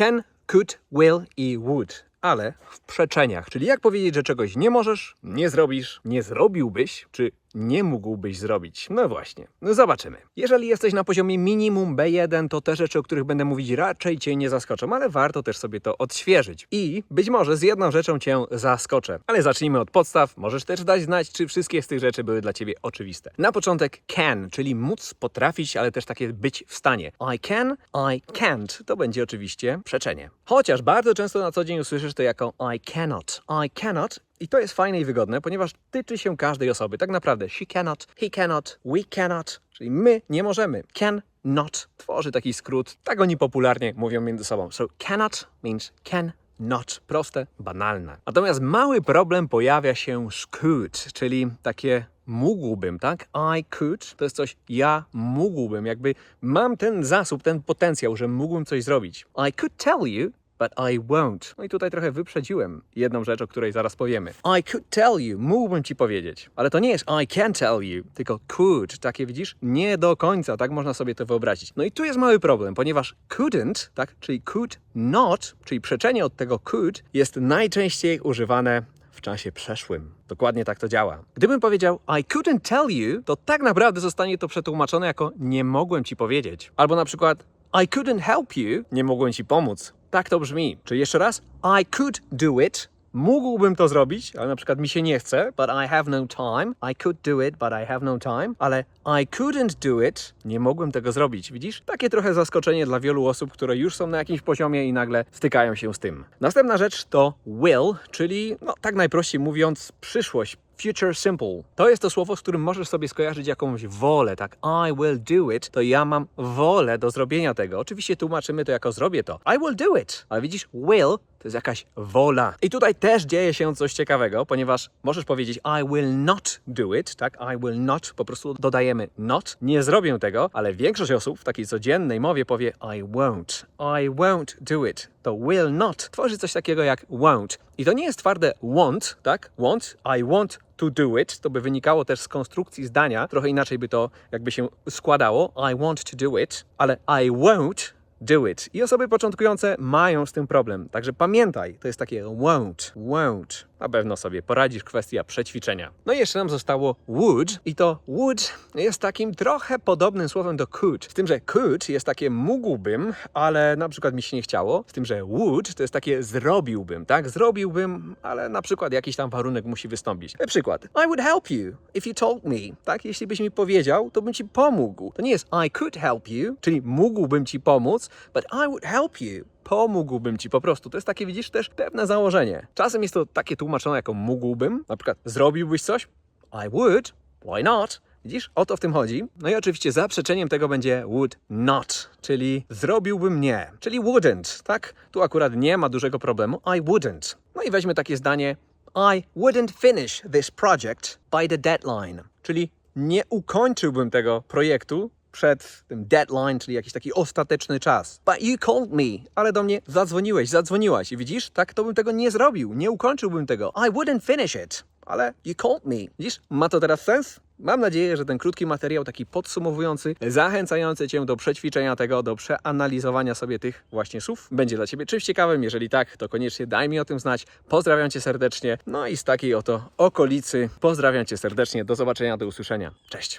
Can, could, will i would. Ale w przeczeniach, czyli jak powiedzieć, że czegoś nie możesz, nie zrobisz, nie zrobiłbyś, czy nie mógłbyś zrobić. No właśnie, zobaczymy. Jeżeli jesteś na poziomie minimum B1, to te rzeczy, o których będę mówić, raczej cię nie zaskoczą, ale warto też sobie to odświeżyć. I być może z jedną rzeczą cię zaskoczę. Ale zacznijmy od podstaw. Możesz też dać znać, czy wszystkie z tych rzeczy były dla ciebie oczywiste. Na początek can, czyli móc, potrafić, ale też takie być w stanie. I can, I can't. To będzie oczywiście przeczenie. Chociaż bardzo często na co dzień usłyszysz to jako I cannot. I cannot i to jest fajne i wygodne, ponieważ tyczy się każdej osoby. Tak naprawdę she cannot, he cannot, we cannot, czyli my nie możemy. Can not tworzy taki skrót, tak oni popularnie mówią między sobą. So cannot means can not. Proste, banalne. Natomiast mały problem pojawia się z could, czyli takie mógłbym, tak? I could to jest coś, ja mógłbym, jakby mam ten zasób, ten potencjał, że mógłbym coś zrobić. I could tell you, but I won't. No i tutaj trochę wyprzedziłem jedną rzecz, o której zaraz powiemy. I could tell you, mógłbym ci powiedzieć, ale to nie jest I can tell you, tylko could. Takie widzisz? Nie do końca, tak można sobie to wyobrazić. No i tu jest mały problem, ponieważ couldn't, tak, czyli could not, czyli przeczenie od tego could, jest najczęściej używane w czasie przeszłym. Dokładnie tak to działa. Gdybym powiedział I couldn't tell you, to tak naprawdę zostanie to przetłumaczone jako nie mogłem ci powiedzieć. Albo na przykład I couldn't help you, nie mogłem ci pomóc. Tak to brzmi. Czy jeszcze raz? I could do it. Mógłbym to zrobić, ale na przykład mi się nie chce, but I have no time. I could do it, but I have no time. Ale I couldn't do it, nie mogłem tego zrobić. Widzisz? Takie trochę zaskoczenie dla wielu osób, które już są na jakimś poziomie i nagle stykają się z tym. Następna rzecz to will, czyli, no tak najprościej mówiąc, przyszłość. Future simple. To jest to słowo, z którym możesz sobie skojarzyć jakąś wolę, tak? I will do it, to ja mam wolę do zrobienia tego. Oczywiście tłumaczymy to jako zrobię to. I will do it. Ale widzisz, will to jest jakaś wola. I tutaj też dzieje się coś ciekawego, ponieważ możesz powiedzieć I will not do it, tak? I will not, po prostu dodajemy not. Nie zrobię tego, ale większość osób w takiej codziennej mowie powie I won't. I won't do it. To will not tworzy coś takiego jak won't. I to nie jest twarde want, tak? Want, I want to do it, to by wynikało też z konstrukcji zdania, trochę inaczej by to jakby się składało. I want to do it, ale I won't do it. I osoby początkujące mają z tym problem. Także pamiętaj, to jest takie won't, won't. Na pewno sobie poradzisz, kwestia przećwiczenia. No i jeszcze nam zostało would i to would jest takim trochę podobnym słowem do could. Z tym, że could jest takie mógłbym, ale na przykład mi się nie chciało. Z tym, że would to jest takie zrobiłbym, tak? Zrobiłbym, ale na przykład jakiś tam warunek musi wystąpić. Na przykład, I would help you if you told me, tak? Jeśli byś mi powiedział, to bym ci pomógł. To nie jest I could help you, czyli mógłbym ci pomóc, but I would help you pomógłbym ci po prostu. To jest takie, widzisz, też pewne założenie. Czasem jest to takie tłumaczone jako mógłbym, na przykład zrobiłbyś coś? I would, why not? Widzisz, o to w tym chodzi. No i oczywiście zaprzeczeniem tego będzie would not, czyli zrobiłbym nie, czyli wouldn't, tak? Tu akurat nie ma dużego problemu. I wouldn't. No i weźmy takie zdanie I wouldn't finish this project by the deadline, czyli nie ukończyłbym tego projektu przed tym deadline, czyli jakiś taki ostateczny czas. But you called me, ale do mnie zadzwoniłeś, zadzwoniłaś i widzisz, tak to bym tego nie zrobił, nie ukończyłbym tego. I wouldn't finish it, ale you called me. Widzisz, ma to teraz sens? Mam nadzieję, że ten krótki materiał, taki podsumowujący, zachęcający Cię do przećwiczenia tego, do przeanalizowania sobie tych właśnie słów, będzie dla Ciebie czymś ciekawym. Jeżeli tak, to koniecznie daj mi o tym znać. Pozdrawiam Cię serdecznie. No i z takiej oto okolicy pozdrawiam Cię serdecznie. Do zobaczenia, do usłyszenia. Cześć.